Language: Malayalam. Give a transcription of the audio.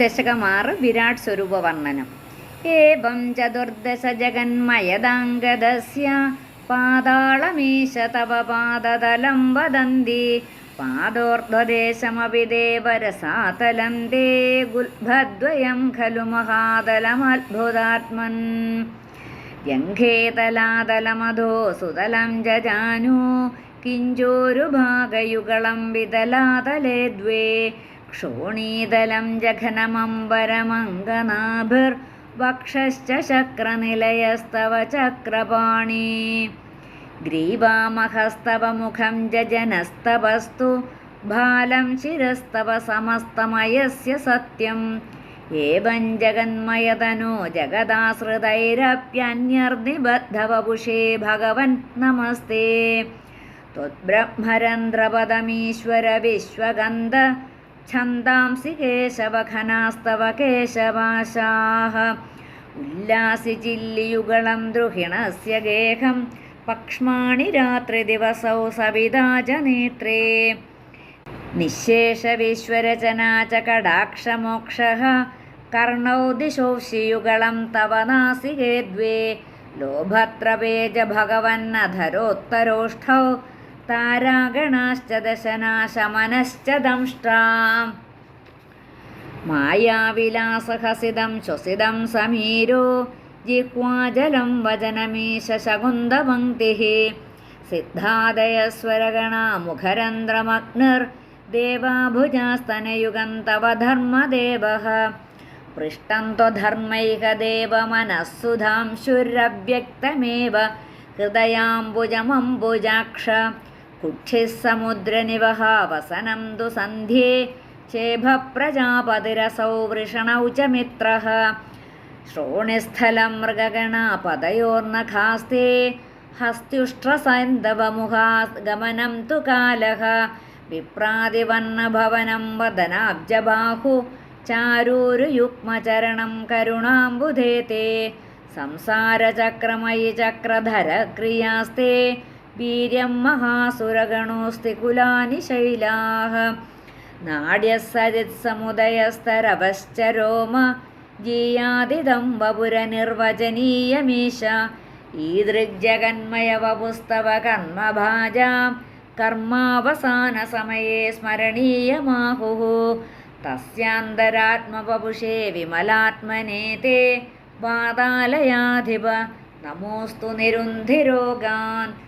ദശകമാറ് വിരാട് സ്വരൂപ വർണനം ഏവം ചതുർദശ ജഗന്മയദാംഗദസ്യ പാതാളമീശ തവ പാദതലം വദന്തി. പാദോർധ്വദേശമപി ദേവരസാതലം തേ ഗുൽഭദ്വയം ഖലു മഹാതലമത്ഭുതാത്മൻ ജംഘേതലാതലമധോ സുതലം ജജാനു കിഞ്ചോരുഭാഗയുഗളം വിതലാതലേ ദ്വേ. क्षोणीदलं जघनमम्बरमङ्गनाभिर्वक्षश्च शक्रनिलयस्तव चक्रपाणी ग्रीवामहस्तव मुखं जजनस्तवस्तु भालं शिरस्तव समस्तमयस्य सत्यम् एवं जगन्मयतनो जगदाश्रितैरप्यन्यर्निबद्धवपुषे भगवन् नमस्ते त्वद्ब्रह्मरन्ध्रपदमीश्वर विश्वगन्ध ഛന്ദാംസി കേശവഘനാസ്തവ കേശവാശാഹ. ഉല്ലാസി ചില്ലിയുഗളം ദ്രുഹിണസ്യ ഗേഹം പക്ഷ്മാണി രാത്രി ദിവസൗ സവിതാജ നേത്രേ. നിശേഷവിശ്വരചനാ ച കടാക്ഷമോക്ഷ കർണൗ ദിശോഷിയുഗളം തവ നാസികേ ദ്വേ. ഭഗവന്നധരോത്തരോഷ്ഠൗ താരാഗണാശ്ച ദശനാശമനശ്ച ദംഷ്ടാം മായാവിലാസഹസിതം ശ്വസിതം സമീരോ ജിഹ്വാജലം വചനമീശ ശകുന്തപങ്ക്തിः സിദ്ധാദയസ്വരഗണാ മുഖരന്ധ്രമഗ്നിർ ദേവാഭുജാസ്തനയുഗം തവ ധർമ്മദേവः. പൃഷ്ടം ത്വധർമ്മൈക ദേവമനസ്സുധാംശുരവ്യക്തമേവ ഹൃദയാംബുജമംബുജാക്ഷ. कुक्षिः समुद्रनिवः वसनं तु सन्ध्ये चेभप्रजापतिरसौ वृषणौ च मित्रः श्रोणिस्थलं मृगगणापदयोर्नखास्ते हस्त्युष्ट्रसैन्दवमुहा गमनं तु कालः विप्रादिवन्नभवनं वदनाब्जबाहु चारूरुयुग्मचरणं करुणाम्बुधेते संसारचक्रमयि चक्रधरक्रियास्ते വീര്യം മഹാസുരഗണോസ്തി കുലാനി ശൈലാഹ. നാട്യസരിത്സമുദയസ്തരവശ്ച രോമ ജീയാതിദം വപുരനിർവചനീയമീശ. ഈദൃഗ്ജഗന്മയവപുസ്തവ കർമ്മഭാജാം കർമാവസാനസമയേ സ്മരണീയമാഹുः തസ്യാന്തരാത്മവപുഷേ വിമലാത്മനേ തേ പാതാലയാധിപ. നമോസ്തു നിരുന്ധിരോഗാൻ.